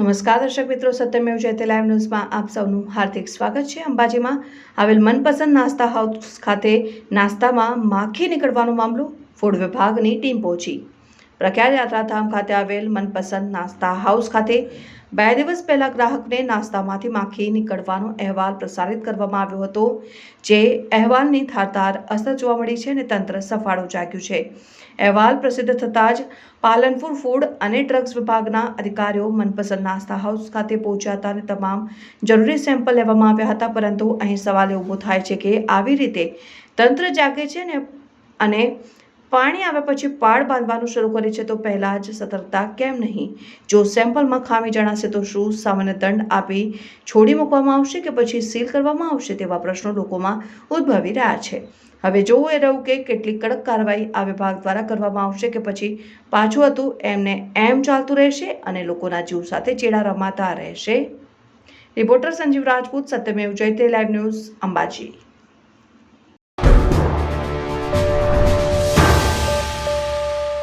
નમસ્કાર, દર્શક મિત્રો. સત્યમેવ જયતે લાઈવ ન્યૂઝમાં આપ સૌનું હાર્દિક સ્વાગત છે. અંબાજીમાં આવેલ મનપસંદ નાસ્તા હાઉસ ખાતે નાસ્તામાં માખી નીકળવાનો મામલો ફૂડ વિભાગની ટીમ પહોંચી. પ્રખ્યાત યાત્રાધામ ખાતે આવેલ મનપસંદ નાસ્તા હાઉસ ખાતે બે દિવસ પહેલા ગ્રાહકને નાસ્તામાંથી માખી નીકળવાનો અહેવાલ પ્રસારિત કરવામાં આવ્યો હતો, જે અહેવાલની ધારદાર અસર જોવા મળી છે અને તંત્ર સફાળો જાગ્યું છે. અહેવાલ પ્રસિદ્ધ થતાં જ પાલનપુર ફૂડ અને ડ્રગ્સ વિભાગના અધિકારીઓ મનપસંદ નાસ્તા હાઉસ ખાતે પહોંચ્યા હતા અને તમામ જરૂરી સેમ્પલ લેવામાં આવ્યા હતા, પરંતુ અહીં સવાલ ઊભો થાય છે કે આવી રીતે તંત્ર જાગે છે ને અને પાણી આવ્યા પછી પાળ બાંધવાનું શરૂ કરે છે તો પહેલાં જ સતર્કતા કેમ નહીં? જો સેમ્પલમાં ખામી જણાશે તો શું સામાન્ય દંડ આપી છોડી મૂકવામાં આવશે કે પછી સીલ કરવામાં આવશે તેવા પ્રશ્નો લોકોમાં ઉદ્ભવી રહ્યા છે. હવે જોવું એ રહ્યું કે કેટલી કડક કાર્યવાહી આ વિભાગ દ્વારા કરવામાં આવશે કે પછી પાછું હતું, એમને એમ ચાલતું રહેશે અને લોકોના જીવ સાથે ચેડા રમાતા રહેશે? Reporter Sanjeev Rajput, Satyamev Jayate, live news Ambaji.